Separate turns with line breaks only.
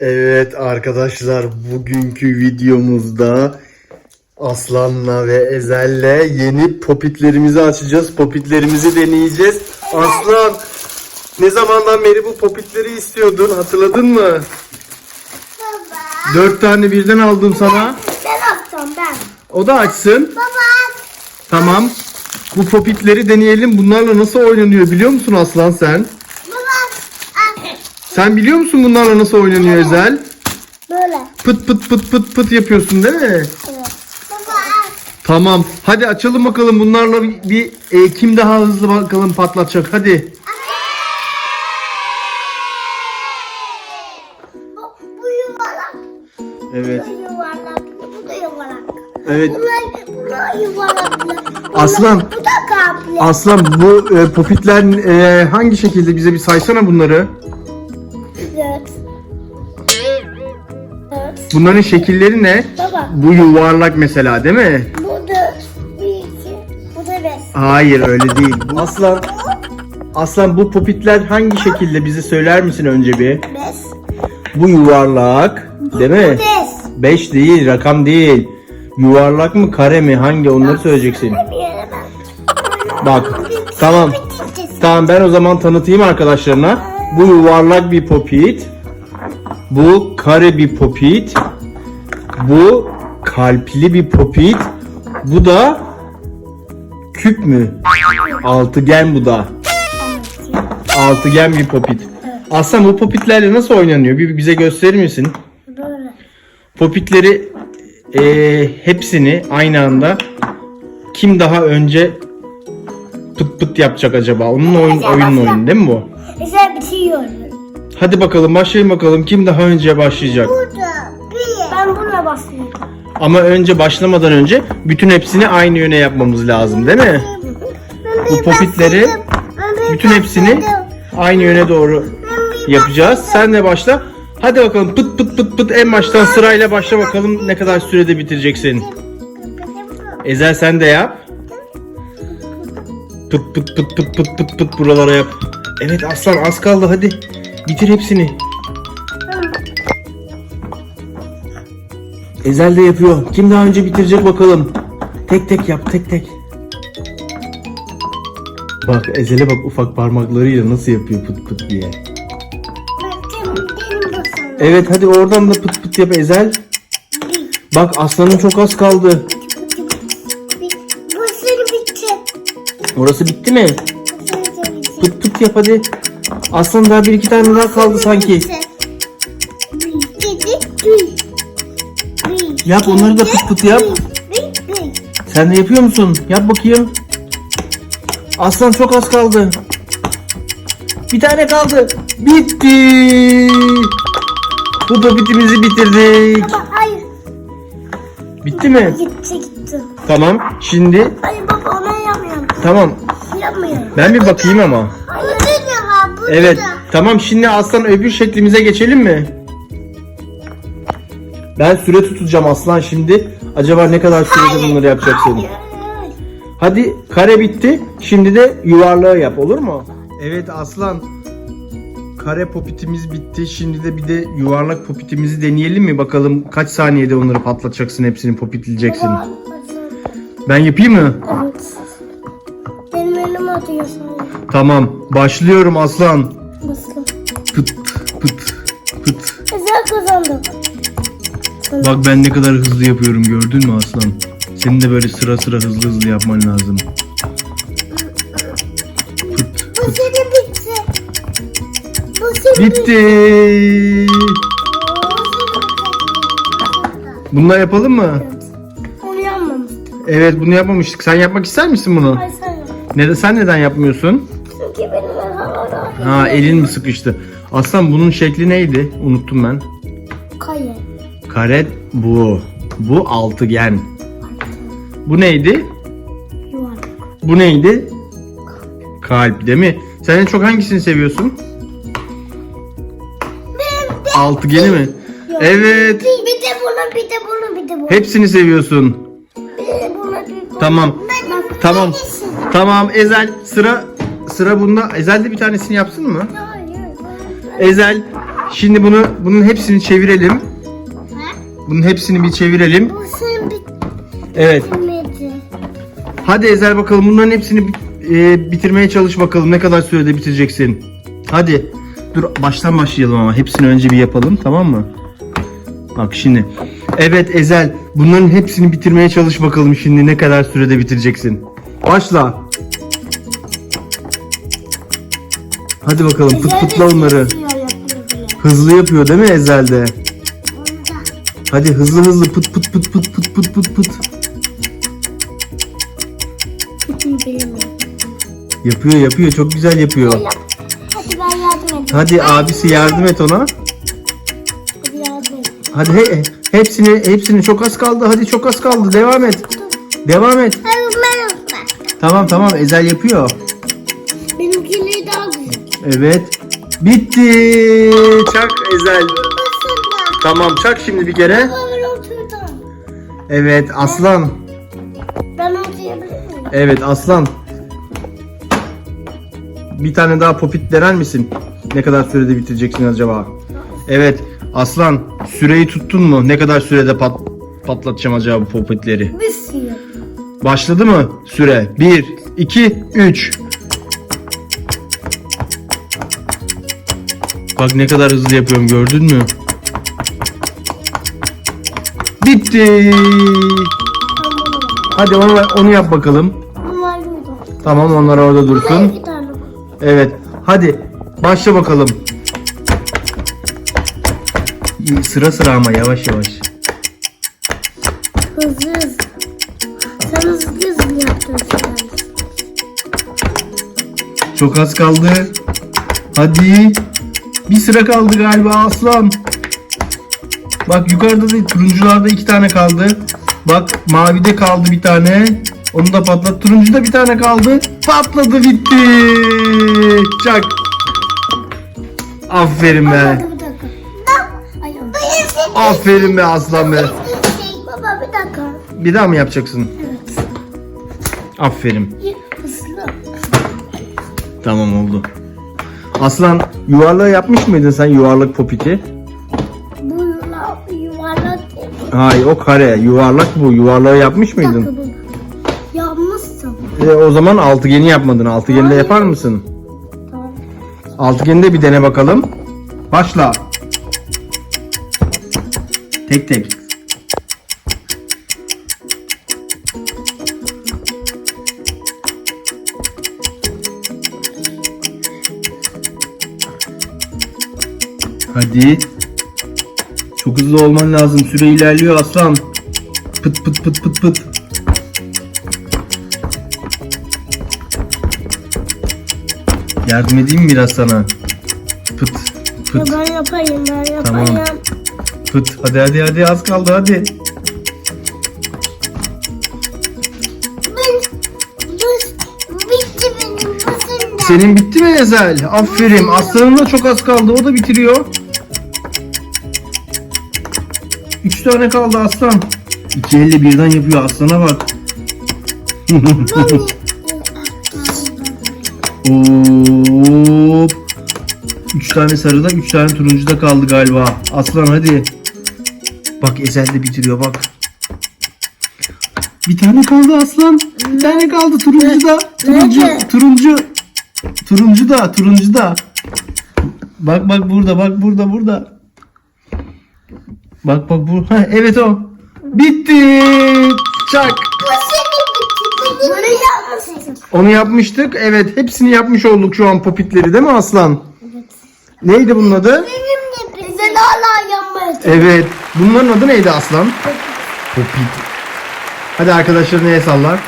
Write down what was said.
Evet arkadaşlar bugünkü videomuzda Aslan'la ve Ezel'le yeni popitlerimizi açacağız. Popitlerimizi deneyeceğiz. Aslan ne zamandan beri bu popitleri istiyordun hatırladın mı?
Baba.
Dört tane birden aldım sana.
Ben atacağım ben.
O da açsın.
Baba.
Tamam. Bu popitleri deneyelim. Bunlarla nasıl oynanıyor biliyor musun Aslan sen? Sen biliyor musun bunlarla nasıl oynanıyor Ezel?
Böyle.
Pıt pıt pıt pıt pıt yapıyorsun değil mi?
Evet. Baba.
Tamam. Hadi açalım bakalım bunlarla bir, bir, e, kim daha hızlı bakalım patlatacak. Hadi. Evet. Evet.
Bunlar, bunlar yuvarlak. Bunlar-
Aslan.
Bu da kalpli.
Aslan bu e, popitler e, hangi şekilde bize bir saysana bunları. Bunların şekilleri ne?
Baba.
Bu yuvarlak mesela değil mi?
Bu dört. Bir iki. Bu da beş.
Hayır öyle değil. Bu- Aslan Aslan bu popitler hangi şekilde bize söyler misin önce bir?
Beş.
Bu yuvarlak değil mi?
Beş.
5 değil rakam değil. Yuvarlak mı kare mi hangi onları söyleyeceksin.
Bir yere ben.
Bak tamam. Tamam ben o zaman tanıtayım arkadaşlarına. Bu yuvarlak bir popit. Bu kare bir popit. Bu kalpli bir popit. Bu da küp mü? Altıgen bu da. Altıgen bir popit. Aslan bu popitlerle nasıl oynanıyor? Bir bize gösterir misin?
Böyle.
Popitleri eee, hepsini aynı anda kim daha önce pıt pıt yapacak acaba? Onun oyun oyunun oyunu değil mi bu?
Güzel bitiriyorum.
Hadi bakalım başlayın bakalım kim daha önce başlayacak.
Burada bir. Ben buna basıyorum.
Ama önce başlamadan önce bütün hepsini aynı yöne yapmamız lazım değil mi? Bu popitleri bütün hepsini aynı yöne doğru yapacağız. Sen de başla. Hadi bakalım pıt pıt pıt pıt en baştan sırayla başla bakalım ne kadar sürede bitireceksin. Ezel sen de yap. Pıt pıt pıt pıt pıt pıt pıt buralara yap. Evet aslan az kaldı hadi. Bitir hepsini. Ezel de yapıyor. Kim daha önce bitirecek bakalım. Tek tek yap tek tek. Bak Ezel'e bak ufak parmaklarıyla nasıl yapıyor pıt pıt diye. Evet hadi oradan da pıt pıt yap Ezel. Bak aslanın çok az kaldı.
Bu seni bitti.
Orası bitti mi? Pıt pıt yap hadi. Aslan daha bir iki tane daha kaldı sanki. Yap, onları da pıt pıt yap. Sen de yapıyor musun? Yap bakayım. Aslan çok az kaldı. Bir tane kaldı. Bitti. Bu popitimizi bitirdik.
Baba hayır.
Bitti mi?
Gitti gitti.
Tamam. Şimdi
Hayır baba ona yapmıyorum.
tamam.
Yapmıyorum.
Ben bir bakayım ama. Evet.
da.
Tamam şimdi aslan öbür şeklimize geçelim mi? Ben süre tutacağım aslan şimdi. Acaba ne kadar sürede bunları yapacaksın?
Hayır.
Hadi kare bitti. Şimdi de yuvarlağı yap olur mu? Evet aslan. Kare popitimiz bitti. Şimdi de bir de yuvarlak popitimizi deneyelim mi? Bakalım kaç saniyede onları patlatacaksın hepsini popitleyeceksin. Ben yapayım mı?
Evet. Benim elim atıyor sana.
Tamam. Başlıyorum aslan.
Nasıl?
Pıt pıt pıt.
Güzel kazandım.
Bak ben ne kadar hızlı yapıyorum gördün mü aslan? Senin de böyle sıra sıra hızlı hızlı yapman lazım. Pıt
Bu
pıt.
seni bitti. Bu seni
Bitti. Bununla yapalım mı?
Onu yanmamıştım.
Evet bunu yapmamıştık. Sen yapmak ister misin bunu?
Ay sen yap.
Neden sen neden yapmıyorsun? Ha elin mi sıkıştı? Aslan bunun şekli neydi? Unuttum ben.
Kaya.
Kare bu. Bu altıgen. Bu neydi?
Yuvarlak.
Bu neydi? Kalp değil mi? Sen en çok hangisini seviyorsun?
Benim de.
Altıgeni mi? Evet.
Bir, bir de bunu, bir de bunu, bir de bunu.
Hepsini seviyorsun.
Bir de bunu, bir de bunu.
Tamam.
Benim
Tamam. Tamam Ezel sıra sıra bunda. Ezel de bir tanesini yapsın mı? Ezel Şimdi bunu bunun hepsini çevirelim. Bunun hepsini bir çevirelim.
Bu senin
Evet.
bitmedi.
Hadi Ezel bakalım bunların hepsini e, bitirmeye çalış bakalım. Ne kadar sürede bitireceksin? Hadi. Dur baştan başlayalım ama hepsini önce bir yapalım tamam mı? Bak şimdi. Evet Ezel bunların hepsini bitirmeye çalış bakalım şimdi ne kadar sürede bitireceksin. Başla. Hadi bakalım pıt pıtla onları. Hızlı yapıyor değil mi Ezel'de? Hadi hızlı hızlı pıt pıt pıt pıt pıt pıt pıt pıt. Yapıyor yapıyor çok güzel yapıyor.
Hadi ben yardım edeyim.
Hadi abisi yardım et ona.
Hadi yardım et.
Hadi he, hepsini hepsini çok az kaldı. Hadi çok az kaldı. Devam et. Devam et. Tamam tamam Ezel yapıyor. Evet. Bitti. Çak Ezel. Tamam çak şimdi bir kere. Evet Aslan.
Ben miyim?
Evet Aslan. Bir tane daha popit dener misin? Ne kadar sürede bitireceksin acaba? Evet Aslan süreyi tuttun mu? Ne kadar sürede pat patlatacağım acaba bu popitleri?
Bir.
Başladı mı süre? 1, 2, 3. Bak ne kadar hızlı yapıyorum gördün mü? Bitti. Hadi onu, onu yap bakalım.
Burada.
Tamam onlar orada dursun.
İki tane.
Evet. Hadi başla bakalım. Sıra sıra ama yavaş yavaş.
Hızlı hızlı. Sen hızlı hızlı yaptın.
Çok az kaldı. Hadi. Bir sıra kaldı galiba aslan. Bak yukarıda da turuncularda iki tane kaldı. Bak mavide kaldı bir tane. Onu da patlat. Turuncuda bir tane kaldı. Patladı bitti. Çak. Aferin be. Aferin be aslan be.
Baba bir dakika.
Bir daha mı yapacaksın?
Evet.
Aferin. Tamam oldu. Aslan yuvarlağı yapmış mıydın sen yuvarlak popiti?
Bu yuvarlak, yuvarlak.
Hayır o kare yuvarlak bu yuvarlağı yapmış mıydın?
bu. Yapmışsın.
E, o zaman altıgeni yapmadın. Altıgeni de yapar mısın?
Tamam.
Altıgeni de bir dene bakalım. Başla. Tek tek. Hadi. Çok hızlı olman lazım. Süre ilerliyor aslan. Pıt pıt pıt pıt pıt. Yardım edeyim biraz sana? Pıt pıt
ben yapayım ben
Tamam.
yapayım.
pıt. Hadi hadi hadi az kaldı hadi. Senin bitti mi Ezel? Aferin. Aslanın da çok az kaldı. O da bitiriyor. Tane kaldı aslan. İki elle birden yapıyor. Aslana bak. Hop. Üç tane sarıda, üç tane turuncuda kaldı galiba. Aslan hadi. Bak Ezel de bitiriyor bak. Bir tane kaldı aslan. Bir tane kaldı turuncu da. Turuncu, turuncu. Turuncu da, turuncu da. Bak bak burada, bak burada, burada. Bak bak bu. Ha, evet o. Bitti. Çak.
Bunu yapmışsın.
Onu yapmıştık. Evet, hepsini yapmış olduk şu an popitleri değil mi Aslan?
Evet.
Neydi bunun adı?
Benim de bitti. Sen hala yanmaya
Evet. Bunların adı neydi Aslan? Popit. Hadi arkadaşlar neye sallar?